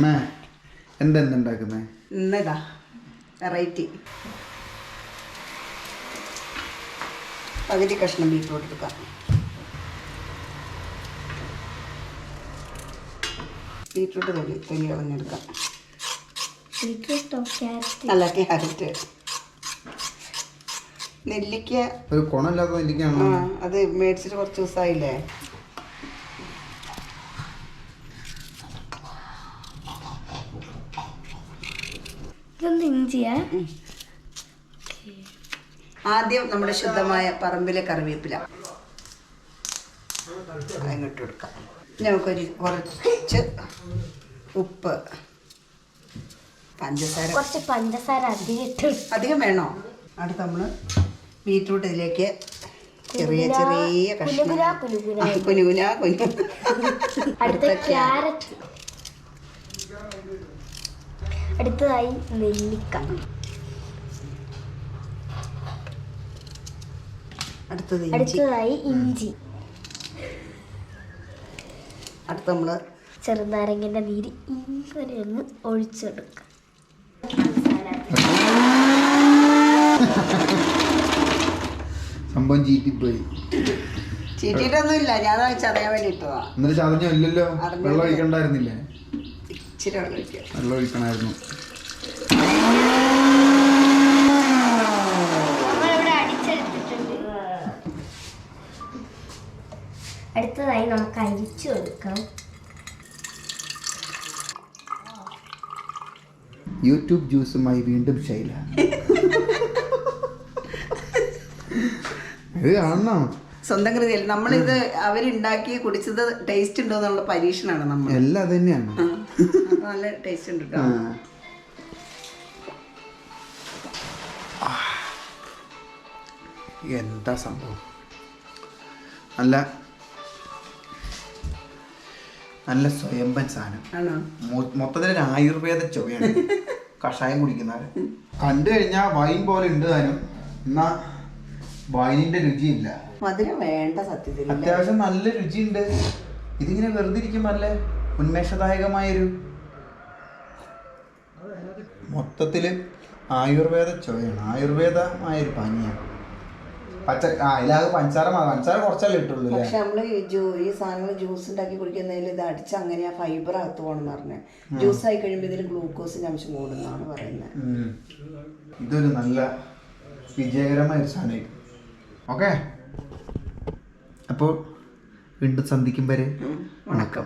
അമ്മ എന്തെന്ത് ഉണ്ടാക്കുന്നത് ഇന്നതാ വെറൈറ്റി. പകുതി കഷ്ണം ബീറ്റ്റൂട്ട് എടുക്കാം. ബീറ്റ്റൂട്ട് തൊലി തൊലി കളഞ്ഞെടുക്കാം. അല്ല ക്യാരറ്റ്. നെല്ലിക്ക. ഒരു കുണമില്ലാത്ത ആ നെല്ലിക്കാണോ അത് മേടിച്ചിട്ട് കുറച്ച് ദിവസമായില്ലേ? ഇതൊന്ന് ഇഞ്ചിയാ. ആദ്യം നമ്മുടെ ശുദ്ധമായ പറമ്പിലെ കറിവേപ്പില. അങ്ങോട്ട് കൊടുക്കാം നമുക്കൊരു കുറച്ച് ഉപ്പ് പഞ്ചസാര. കുറച്ച് പഞ്ചസാര അധികം ഇട്ട് അധികം വേണോ? അടുത്ത് നമ്മൾ ബീറ്റ്റൂട്ട് ഇതിലേക്ക് ചെറിയ ചെറിയ കഷ്ണം കുനുകുന കുനുകുനാ. അടുത്ത ക്യാരറ്റ്. അടുത്തതായി നെല്ലിക്ക. അടുത്തത് ഇഞ്ചി. അടുത്തതായി ഇഞ്ചി. അടുത്ത നമ്മൾ ചെറുനാരങ്ങന്റെ നീര് ഇങ്ങനെ ഒന്ന് ഒഴിച്ചെടുക്കാം. സംഭവം ചീറ്റിപ്പോയി. ചീറ്റിട്ടൊന്നും ഇല്ല ഞാൻ ചതയാൻ വേണ്ടി ഇട്ടതാ. എന്നിട്ട് ചതഞ്ഞോ ഇല്ലല്ലോ. വെള്ളം ഒഴിക്കണ്ടായിരുന്നില്ലേ? ഇച്ചിരി വെള്ളം വെള്ളം ഒഴിക്കണമായിരുന്നു. അടുത്തതായി നമുക്ക് അരിച്ചു കൊടുക്കാം. യൂട്യൂബ് ജ്യൂസുമായി വീണ്ടും ശൈല. ഇത് കാണണം. സ്വന്തം കൃതിയല്ല. നമ്മളിത് അവരുണ്ടാക്കി കുടിച്ചത് ടേസ്റ്റ് ഉണ്ടോ എന്നുള്ള പരീക്ഷണമാണ് നമ്മൾ എല്ലാം അത് തന്നെയാണ്. നല്ല ടേസ്റ്റ് ഉണ്ട് കേട്ടോ എന്താ സംഭവം? നല്ല നല്ല സ്വയംഭൻ സാധനം. മൊത്തത്തിൽ ഒരു ആയുർവേദ ചുവയാണ് കഷായം കുടിക്കുന്നത് കണ്ടു കഴിഞ്ഞാൽ വൈൻ പോലെ ഉണ്ട് താനും എന്നാ വൈനിന്റെ രുചിയില്ല. മധുരം വേണ്ട സത്യത്തിൽ അത്യാവശ്യം നല്ല രുചിയുണ്ട്. ഇതിങ്ങനെ വെറുതെ ഇരിക്കുമ്പോൾ നല്ല ഉന്മേഷദായകമായൊരു മൊത്തത്തിൽ ആയുർവേദ ചുവയാണ്. ആയുർവേദമായൊരു പനിയാണ് പച്ച ആ ഇതിലാകെ പഞ്ചസാര പഞ്ചസാര കുറച്ചല്ലേ ഇട്ടുള്ളൂ പക്ഷെ നമ്മൾ ഈ സാധനങ്ങൾ ജ്യൂസ് ഉണ്ടാക്കി കുടിക്കുന്നതിൽ ഇത് അടിച്ച് അങ്ങനെ ആ ഫൈബർ അകത്ത് പോകണമെന്ന് പറഞ്ഞത് ജ്യൂസ് ആയി കഴിയുമ്പോൾ ഇതിൽ ഗ്ലൂക്കോസിന്റെ അംശം കൂടുന്നാണ് പറയുന്നത്. ഇതൊരു നല്ല വിജയകരമായ ഒരു സാധനമായിരിക്കും. ഓക്കെ? അപ്പോൾ വീണ്ടും സന്ധിക്കും വരെ. വണക്കം.